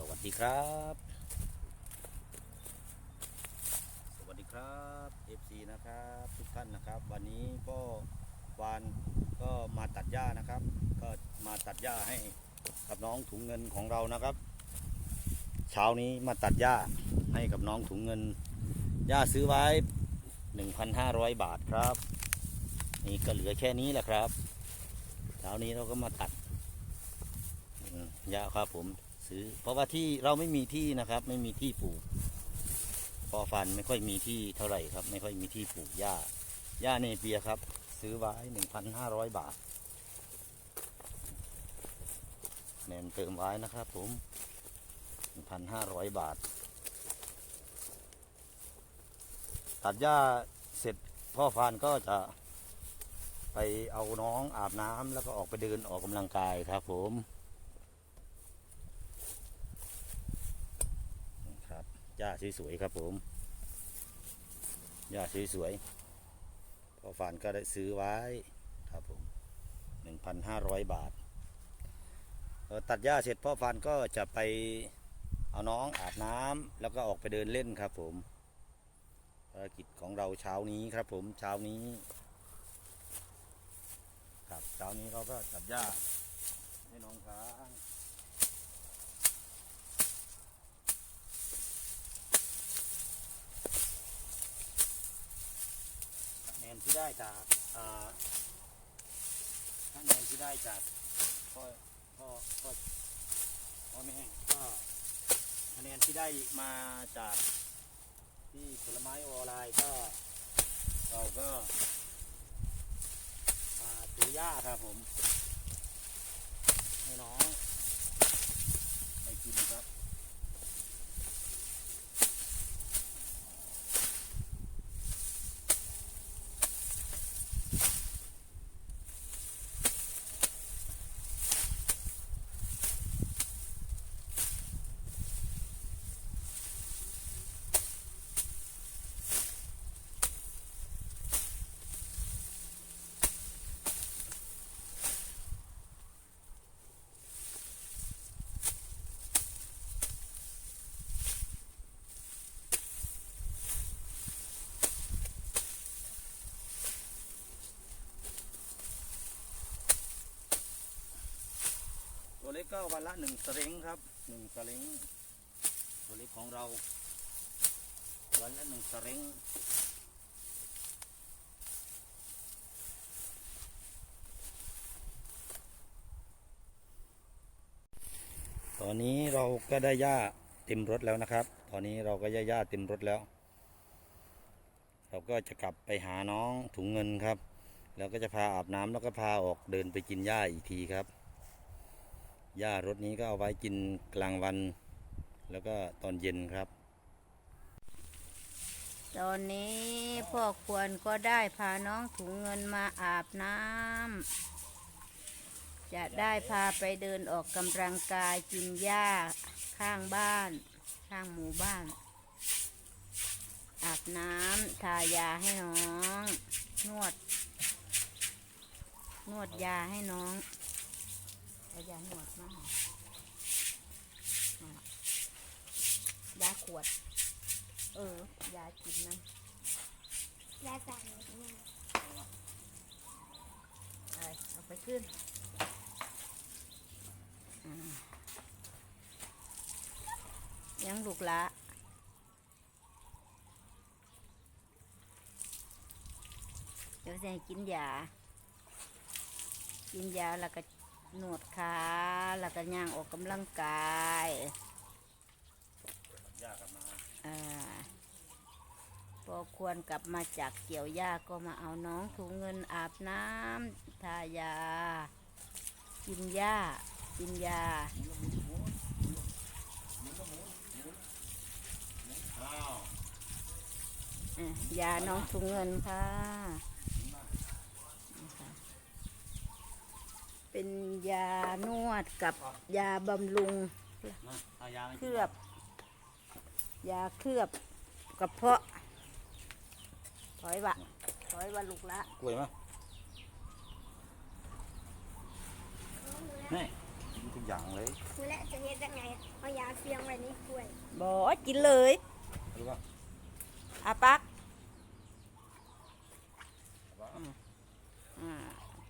สวัสดีครับ สวัสดีครับ FC นะครับ ทุกท่านนะครับ วันนี้ก็วานก็มาตัดหญ้านะครับ ก็มาตัดหญ้าให้กับน้องถุงเงินของเรานะครับ เช้านี้มาตัดหญ้าให้กับน้องถุงเงินหญ้าซื้อไว้ 1,500 บาทครับ นี่ก็เหลือแค่นี้แหละครับ เช้านี้เราก็มาตัดหญ้าครับผม ซื้อ เพราะว่าที่เราไม่มีที่นะครับ ไม่มีที่ปลูกพอฟันไม่ค่อยมีที่เท่าไหร่ครับ ไม่ค่อยมีที่ปลูกหญ้าหญ้าเนเปียครับ ซื้อไว้หนึ่งพันห้าร้อยบาทแนนเติมไว้นะครับผมหนึ่งพันห้าร้อยบาท ตัดหญ้าเสร็จพ่อฟานก็จะไปเอาน้องอาบน้ำแล้วก็ออกไปเดินออกกำลังกายครับผมครับ หญ้าสวยๆครับผมหญ้าสวยๆพ่อฟานก็ได้ซื้อไว้ครับผมหนึ่งพันห้าร้อยบาทเอ่อตัดหญ้าเสร็จพ่อฟานก็จะไปเอาน้องอาบน้ำแล้วก็ออกไปเดินเล่นครับผมภารกิจของเราเช้านี้ครับผมเช้านี้ ครับเช้านี้เราก็ตัดหญ้าให้น้องช้าง ที่ได้จากคะแนนที่ได้จากพ่อพ่อพ่อพ่อแม่ก็คะแนนที่ได้มาจากที่ผลไม้ออนไลน์ก็ เราก็มาซื้อหญ้าครับผมให้น้องไปกินครับ เล็กก็วันละหนึ่งสลิงครับหนึ่งสลิงตัวเล็กของเรา วันละหนึ่งสลิงตอนนี้เราก็ได้หญ้าเต็มรถแล้วนะครับ ตอนนี้เราก็ได้หญ้าเต็มรถแล้ว เราก็จะกลับไปหาน้องถุงเงินครับ แล้วก็จะพาอาบน้ำแล้วก็พาออกเดินไปกินหญ้าอีกทีครับ หญ้ารถนี้ก็เอาไว้กินกลางวัน แล้วก็ตอนเย็นครับ ตอนนี้พ่อควรก็ได้พาน้องถุงเงินมาอาบน้ำจะได้พาไปเดินออกกำลังกายกินหญ้าข้างบ้าน ข้างหมู่บ้าน อาบน้ำทายาให้น้อง นวด นวดยาให้น้อง เอายานวดมากยาขวด เออ ยากินนะยาสั่งเนี่ไปเอาไปขึ้นอ่ายังลูกละเดี๋ยวจะให้กินยา กินยาแล้วก็ นวดขาแล้วก็ย่างออกกำลังกายหญ้ากลับมาอ่าพอควรกลับมาจากเกี่ยวหญ้าก็มาเอาน้องถุงเงินอาบน้ำทายา กินหญ้ากินยาอ้าวอะยาน้องถุงเงินค่ะนี่ค่ะ เป็นยานวดกับยาบำรุงมาเอายามาเคลือบ ยาเคลือบกระเพาะถอยวะถอยวะลูกละกล้วยมั้ยนี่กินทุกอย่างเลยคือแล้วจะเฮ็ดยังไงเอายาสเลี้ยงไว้ในกล้วยบ่กินเลยรู้ป่ะอาปักอ่า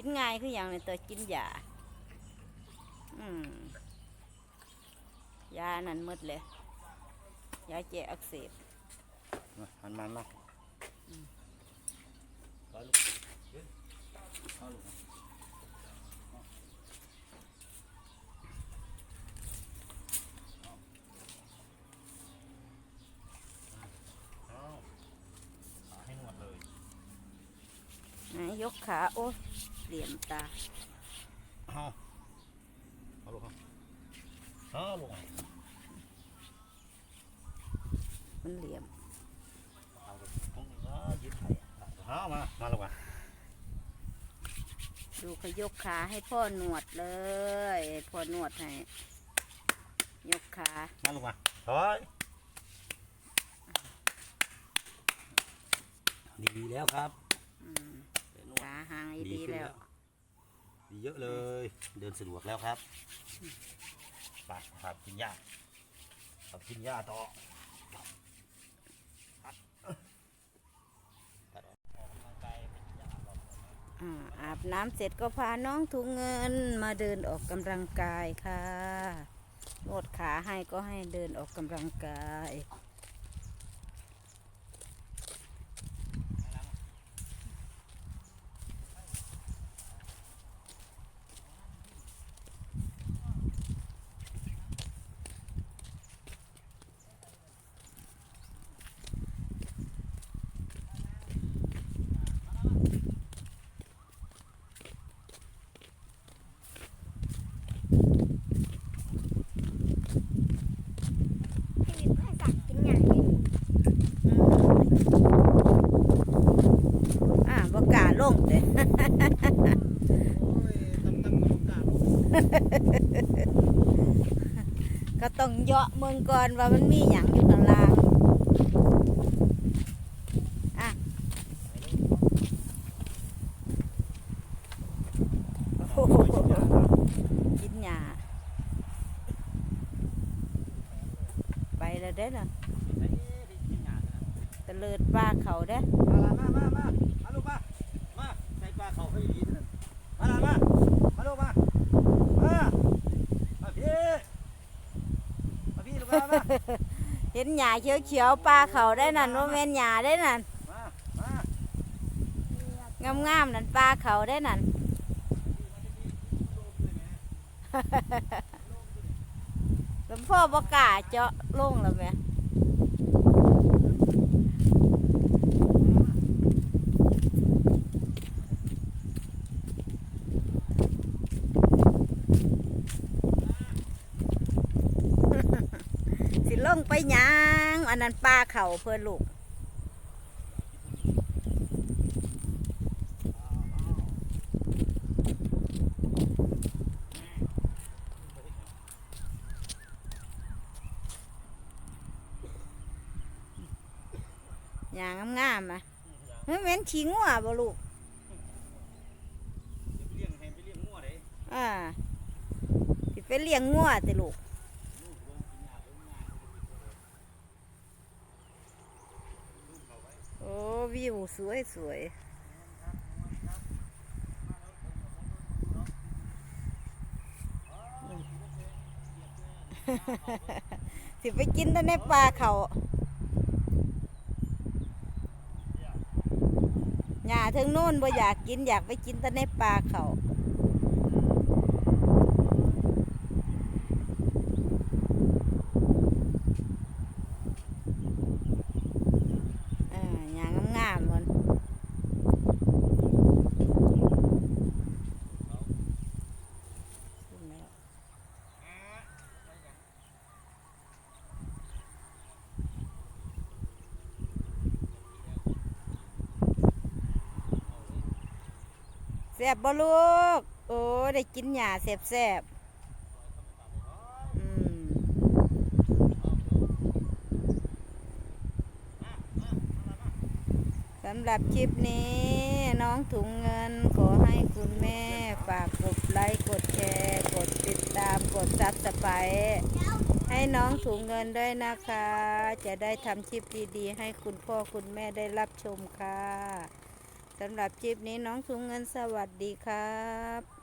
กินง่ายคืออย่างนี้ตัวกินยาอืมยานั่นหมดเลยยาแก้อักเสบมาหันมันมาไปลูกยืนเอาลูกมาเอาเอาให้หนวดเลย ไหน ยกขา โอ้ยเหลี่ยมตาเอาเอาลูกเอาเอาลูกเอามันเหลี่ยมเอาลูกเอาเอายึดไข่เอามา มาลูกมาดูเขายกขาให้พ่อหนวดเลย พ่อหนวดให้ ยกขา มาลูกมาถอยดีแล้วครับอืมเดี๋ยวนว ดขาหางอีดีดีขึ้นแล้ว ดีเยอะเลย เดินสะดวกแล้วครับไปครับกินหญ้าครับกินหญ้าต่อตัดออกออกกำลังกายเป็นหญ้าต่ออ่าอาบน้ำเสร็จก็พาน้องถุงเงินมาเดินออกกำลังกายค่ะนวดขาให้ก็ให้เดินออกกำลังกาย ให้มีผ้าสักกินอย่างนี้ อ่าบกล้าลงเลย ก็ต้องเหยาะเมืองก่อนว่ามันมีหยังอยู่ข้างล่างอะโอ้โหกินหญ้าไปแล้วเด้อน่ะตะเลิดป้าเขาเด้อ มามามามามาลูกมา มาใส่ปลาเขาเขาอย่างนี้เถอะมาละมา มาลูกมา มา มาพี่ มาพี่ลูกมามา เห็นหญ้าเขียวๆปลาเขาได้นั่นว่าแม่นหญ้าได้นั่นมามางามๆนั่นปลาเขาได้นั่น หลวงพ่อบอกล้าเจาะลงแล้วแหม่สิลง ไปหยัง อันนั้นปลาเขาเพื่อนลูกอย่างงามๆอะเฮ้ยแม่นขี้งัวบ่ลูกเดี๋ยวไปเลี้ยงให้ไปเลี้ยงงัวเลยอ่าสิไปเลี้ยงงัวติลูก โอ้ วิวสวยสวยสิไปกินแต่ในปลาเขาหญ้าถึงโน่นบ่อยากกินอยากไปกินแต่ในปลาเขาเออหญ้างามๆมันขึ้นแล้ว แซ่บบ่ลูก โอ้ได้กินหญ้าแซ่บแซ่บๆอืมสำหรับคลิปนี้ น้องถุงเงินขอให้คุณแม่ฝากกดไลค์กดแชร์ กดติดตามกดซับสไครต์ให้น้องถุงเงินด้วยนะคะ จะได้ทำคลิปดีๆ ให้คุณพ่อคุณแม่ได้รับชมค่ะ สำหรับคลิปนี้น้องถุงเงินสวัสดีครับ